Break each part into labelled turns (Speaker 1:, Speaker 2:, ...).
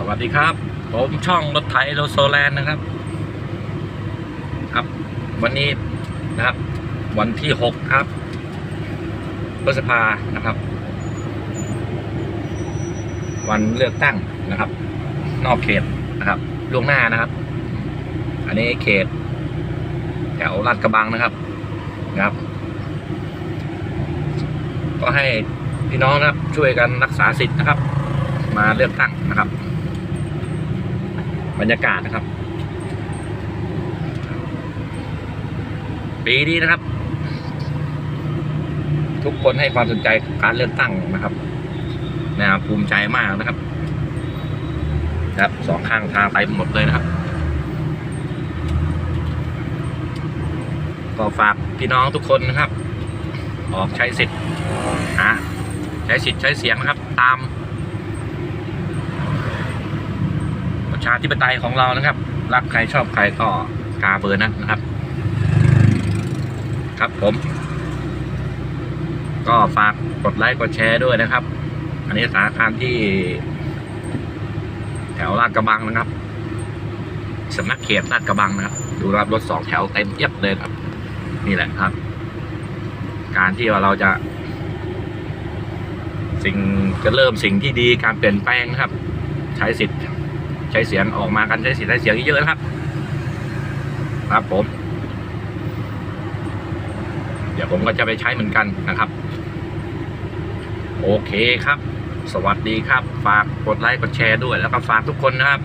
Speaker 1: สวัสดีครับ ผมช่องรถไถโลโซแลนด์นะครับ ครับ วันนี้นะครับ วันที่หกครับพฤษภานะครับ วันเลือกตั้งนะครับ นอกเขตนะครับล่วงหน้านะครับ อันนี้เขต แถวลาดกระบังนะครับนะครับ ก็ให้พี่น้องนะครับช่วยกันรักษาสิทธิ์นะครับ มาเลือกตั้งนะครับ บรรยากาศนะครับ ปีนี้นะครับ ทุกคนให้ความสนใจการเลือกตั้งนะครับนะครับภูมิใจมากนะครับ ครับสองข้างทางไปหมดเลยนะครับ ก็ฝากพี่น้องทุกคนนะครับ ออกใช้สิทธิ์หาใช้สิทธิ์ใช้เสียงนะครับ ตาม ประ ชาธิปไตยของเรานะครับ รักใครชอบใครก็กาเบอร์นั้นนะครับ ครับผม ก็ฝากกดไลค์กดแชร์ด้วยนะครับ อันนี้สถานการณ์ที่ แถวลาดกระบังนะครับสำนักเขตลาดกระบังนะครับ ดูรับรถสองแถวเต็มเอียบเลยครับ นี่แหละครับ การที่ว่าเราจะ สิ่งจะเริ่มสิ่งที่ดีการเปลี่ยนแปลงนะครับ ใช้สิทธิ์ ใช้เสียงออกมากันใช้สิทธิ์ใช้เสียงเยอะๆนะครับครับผม เดี๋ยวผมก็จะไปใช้เหมือนกันนะครับ โอเคครับ สวัสดีครับ ฝากกดไลค์กดแชร์ด้วย แล้วก็ฝากทุกคนนะครับ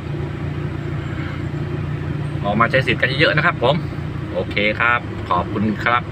Speaker 1: ออกมาใช้สิทธิ์กันเยอะๆนะครับ ผม โอเคครับ ขอบคุณครับ